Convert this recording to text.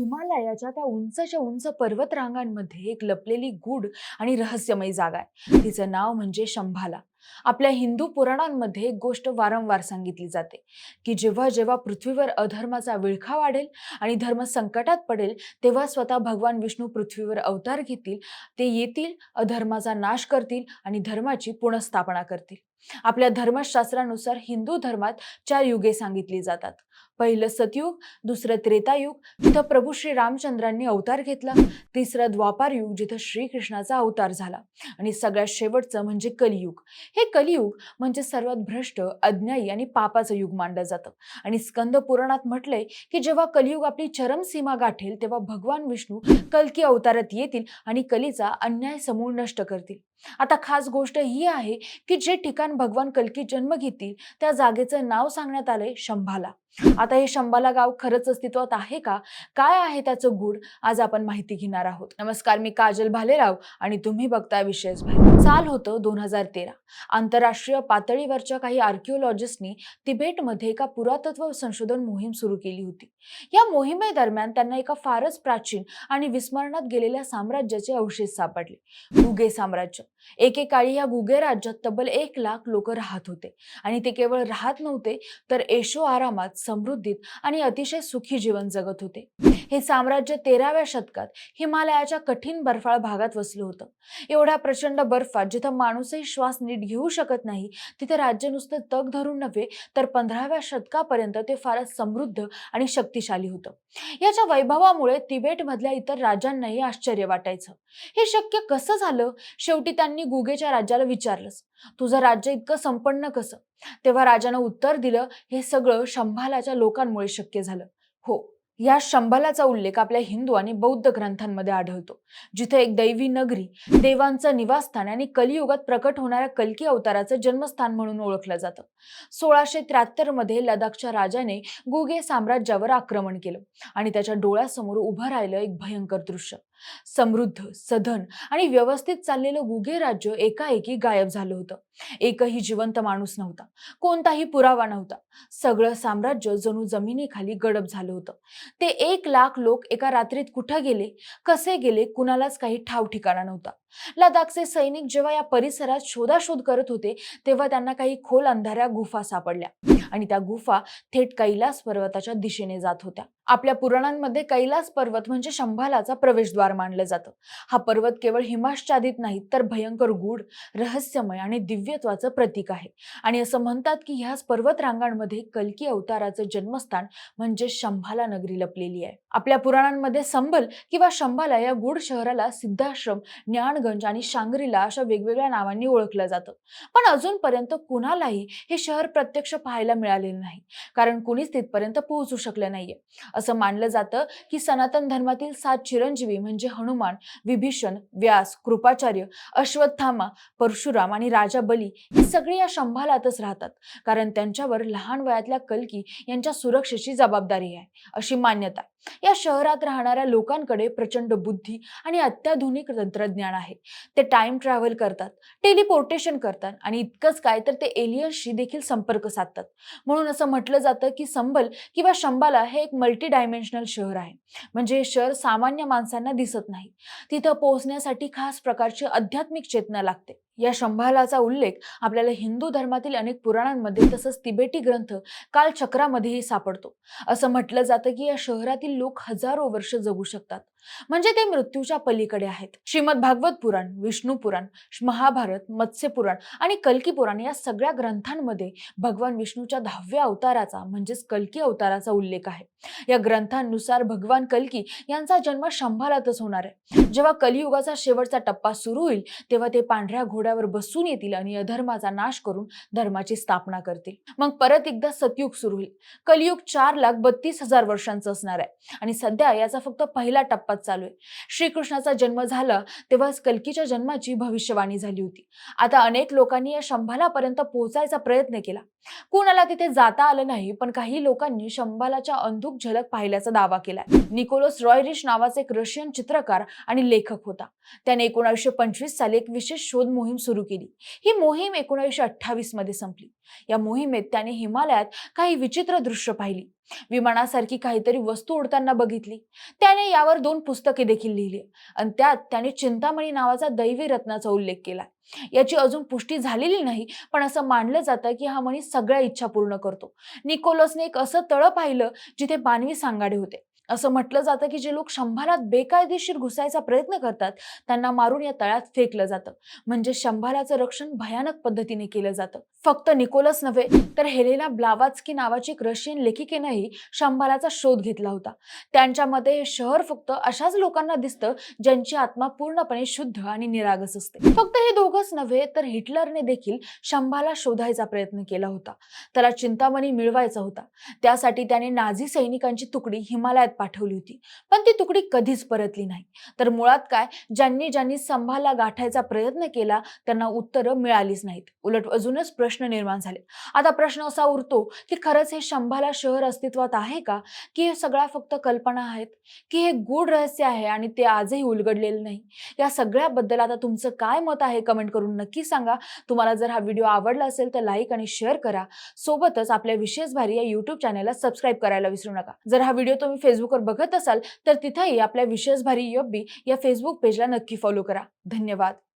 हिमालयाच्या त्या उंचच्या उंच पर्वतरांगांमध्ये एक लपलेली गूढ आणि रहस्यमयी जागा आहे. तिचं नाव म्हणजे शंभाला. आपल्या हिंदू पुराणांमध्ये एक गोष्ट वारंवार सांगितली जाते की जेव्हा जेव्हा पृथ्वीवर अधर्माचा विळखा वाढेल आणि धर्म संकटात पडेल तेव्हा स्वतः भगवान विष्णू पृथ्वीवर अवतार घेतील ते येतील अधर्माचा नाश करतील आणि धर्माची पुनर्स्थापना करतील. आपल्या धर्मशास्त्रानुसार हिंदू धर्मात चार युगे सांगितली जातात. पहिलं सतयुग दुसरं त्रेतायुग जिथं प्रभू श्री रामचंद्रांनी अवतार घेतला. तिसरं द्वापार युग जिथं श्रीकृष्णाचा अवतार झाला. आणि सगळ्यात शेवटचं म्हणजे कलियुग. हे कलियुग म्हणजे सर्वात भ्रष्ट अज्ञायी आणि पापाचं युग मानलं जातं. आणि स्कंद पुराणात म्हटलंय की जेव्हा कलियुग आपली चरम सीमा गाठेल तेव्हा भगवान विष्णू कलकी अवतारात येतील आणि कलीचा अन्याय समूळ नष्ट करतील. आता खास गोष्ट ही आहे की जे ठिकाण भगवान कल्की जन्म घेतील त्या जागेचं नाव सांगण्यात आले शंभाला. आता हे शंबाला गाव खरंच अस्तित्वात आहे का? काय आहे त्याचं गुढ आज आपण माहिती घेणार आहोत. नमस्कार मी काजल भालेराव आणि तुम्ही बघताय विशेष साल होतं दोन हजार तेरा. आंतरराष्ट्रीय पातळीवरच्या काही आर्किओलॉजिस्टनी तिबेटमध्ये एका पुरातत्व संशोधन मोहीम सुरू केली होती. या मोहिमेदरम्यान त्यांना एका फारच प्राचीन आणि विस्मरणात गेलेल्या साम्राज्याचे अवशेष सापडले. गुगे साम्राज्य. एकेकाळी या गुगे राज्यात तब्बल एक लाख लोक राहत होते. आणि ते केवळ राहत नव्हते तर एशो आरामात समृद्धीत आणि अतिशय सुखी जीवन जगत होते. हे साम्राज्य तेराव्या शतकात हिमालयाच्या कठीण बर्फाळ भागात वसलं होतं. एवढ्या प्रचंड बर्फात जिथं माणूसही श्वास नीट घेऊ शकत नाही तिथे राज्य नुसतं तग धरून नव्हे तर पंधराव्या शतकापर्यंत ते फारच समृद्ध आणि शक्तिशाली होतं. याच्या वैभवामुळे तिबेटमधल्या इतर राज्यांनाही आश्चर्य वाटायचं. हे शक्य कसं झालं? शेवटी त्यांनी गुगेच्या राज्याला विचारलंच. तुझं राज्य इतकं संपन्न कसं? तेव्हा राजानं उत्तर दिलं हे सगळं शंभालाच्या लोकांमुळे शक्य झालं. हो या शंभालाचा उल्लेख आपल्या हिंदू आणि बौद्ध ग्रंथांमध्ये आढळतो. जिथे एक दैवी नगरी देवांचं निवासस्थान आणि कलियुगात प्रकट होणाऱ्या कल्की अवताराचं जन्मस्थान म्हणून ओळखलं जातं. सोळाशे त्र्याहत्तरमध्ये लडाखच्या राजाने गुगे साम्राज्यावर आक्रमण केलं आणि त्याच्या डोळ्यासमोर उभं राहिलं एक भयंकर दृश्य. समृद्ध सधन आणि व्यवस्थित चाललेलं गुगे राज्य एकाएकी गायब झालं होतं. एकही जिवंत माणूस नव्हता. कोणताही पुरावा नव्हता. सगळं साम्राज्य जणू जमिनीखाली गडप झालं होतं. ते एक लाख लोक एका रात्रीत कुठं गेले कसे गेले कुणालाच काही ठाव ठिकाणा नव्हता. लडाखचे सैनिक जेव्हा या परिसरात शोधाशोध करत होते तेव्हा त्यांना काही खोल अंधाऱ्या गुफा सापडल्या. आणि त्या गुफा थेट कैलास पर्वताच्या दिशेने जात होत्या. आपल्या पुराणांमध्ये कैलास पर्वत म्हणजे शंभालाचा प्रवेशद्वार मानलं जातं. हा पर्वत केवळ हिमाश्चादित नाही तर भयंकर गूढ रहस्यमय आणि दिव्यत्वाचं प्रतीक आहे. आणि असं म्हणतात की ह्याच पर्वत रांगांमध्ये कल्की अवताराचं जन्मस्थान म्हणजे शंभाला नगरी लपलेली आहे. आपल्या पुराणांमध्ये संबल किंवा शंभाला या गूढ शहराला सिद्धाश्रम ज्ञानगंज आणि शांग्रीला अशा वेगवेगळ्या नावांनी ओळखलं जातं. पण अजूनपर्यंत कुणालाही हे शहर प्रत्यक्ष पाहायला मिळालेलं नाही. कारण कुणीच तिथपर्यंत पोहोचू शकलं नाहीये. असं मानलं जातं की सनातन धर्मातील सात चिरंजीवी म्हणजे हनुमान विभीषण व्यास कृपाचार्य अश्वत्थामा परशुराम आणि राजा बली ही सगळी या शंभालातच राहतात. कारण त्यांच्यावर लहान वयातल्या कलकी यांच्या सुरक्षेची जबाबदारी आहे. अशी मान्यता. या शहरात राहणाऱ्या लोकांकडे प्रचंड बुद्धी आणि अत्याधुनिक तंत्रज्ञान आहे. ते टाइम ट्रॅव्हल करतात टेलिपोर्टेशन करतात आणि इतकंच काय तर ते एलियन्सशी देखील संपर्क साधतात. म्हणून असं म्हटलं जातं की संबल किंवा शंबाला हे एक मल्टी डायमेन्शनल शहर आहे. म्हणजे हे शहर सामान्य माणसांना दिसत नाही. तिथं पोहोचण्यासाठी खास प्रकारची आध्यात्मिक चेतना लागते. या शंभालाचा उल्लेख आपल्याला हिंदू धर्मातील अनेक पुराणांमध्ये तसंच तिबेटी ग्रंथ कालचक्रामध्येही सापडतो. असं म्हटलं जातं की या शहरातील लोक हजारो वर्ष जगू शकतात. म्हणजे ते मृत्यूच्या पलीकडे आहेत. श्रीमद भागवत पुराण विष्णू पुराण महाभारत मत्स्य पुराण आणि कल्की पुराण या सगळ्या ग्रंथांमध्ये भगवान विष्णूच्या दहाव्या अवताराचा म्हणजेच कल्की अवताराचा उल्लेख आहे. या ग्रंथांनुसार भगवान कल्की यांचा जन्म शंभालातच होणार आहे. जेव्हा कलियुगाचा शेवटचा टप्पा सुरू होईल तेव्हा ते पांढऱ्या घोड्यावर बसून येतील आणि अधर्माचा नाश करून धर्माची स्थापना करतील. मग परत एकदा सतयुग सुरू होईल. कलियुग चार लाख बत्तीस हजार वर्षांचं असणार आहे. आणि सध्या याचा फक्त पहिला टप्पा चालू आहे. श्रीकृष्णाचा जन्म झाला तेव्हाच कल्कीच्या जन्माची भविष्यवाणी झाली होती. आता अनेक लोकांनी या शंभालापर्यंत पोहोचायचा प्रयत्न केला. कुणाला तिथे जाता आलं नाही पण काही लोकांनी शंभालाच्या अंधुक झलक पाहिल्याचा दावा केलाय. निकोलस रॉयरिश नावाचा एक रशियन चित्रकार आणि लेखक होता. त्याने एकोणीसशे पंचवीस साली एक विशेष शोध मोहीम मोहीम सुरू केली. ही मोहीम एकोणीसशे अठ्ठावीसमध्ये संपली. या मोहिमेत त्याने हिमालयात काही विचित्र दृश्य पाहिली. विमानासारखी काहीतरी वस्तू उडताना बघितली. त्याने यावर दोन पुस्तके देखील लिहिली. आणि त्यात त्याने चिंतामणी नावाचा दैवी रत्नाचा उल्लेख केला. याची अजून पुष्टी झालेली नाही पण असं मानलं जातं की हा मणी सगळ्या इच्छा पूर्ण करतो. निकोलसने एक असं तळ पाहिलं जिथे मानवी सांगाडे होते. असं म्हटलं जातं की जे लोक शंभारात बेकायदेशीर घुसायचा प्रयत्न करतात त्यांना मारून या तळ्यात फेकलं जातं. म्हणजे शंभाराचं रक्षण भयानक पद्धतीने केलं जातं. फक्त निकोलस नव्हे तर हेलेना ब्लावात्स्की नावाची एक रशियन लेखिकेनंही शंभाराचा शोध घेतला होता. त्यांच्या मते हे शहर फक्त अशाच लोकांना दिसतं ज्यांची आत्मा पूर्णपणे शुद्ध आणि निरागस असते. फक्त हे दोघंच नव्हे तर हिटलरने देखील शंभाला शोधायचा प्रयत्न केला होता. त्याला चिंतामणी मिळवायचा होता. त्यासाठी त्याने नाझी सैनिकांची तुकडी हिमालयात पाठवली होती. पण ती तुकडी कधीच परतली नाही. तर मुळात काय? ज्यांनी ज्यांनी संभाला गाठायचा प्रयत्न केला त्यांना उत्तरं मिळालीच नाहीत. उलट अजूनच प्रश्न निर्माण झाले. आता प्रश्न असा उरतो की खरंच हे शंभाला शहर अस्तित्वात आहे का? की हे सगळ्या फक्त कल्पना आहेत? की हे गूढ रहस्य आहे आणि ते आजही उलगडलेलं नाही? या सगळ्याबद्दल आता तुमचं काय मत आहे? कमेंट करून नक्की सांगा. तुम्हाला जर हा व्हिडिओ आवडला असेल तर लाईक आणि शेअर करा. सोबतच आपल्या विशेष भारी या युट्यूब चॅनलला सबस्क्राईब करायला विसरू नका. जर हा व्हिडिओ तुम्ही फेसबुक खरोखर बघत असाल तर तिथेही आपल्या विशेष भारी योबी या फेसबुक पेजला नक्की फॉलो करा. धन्यवाद.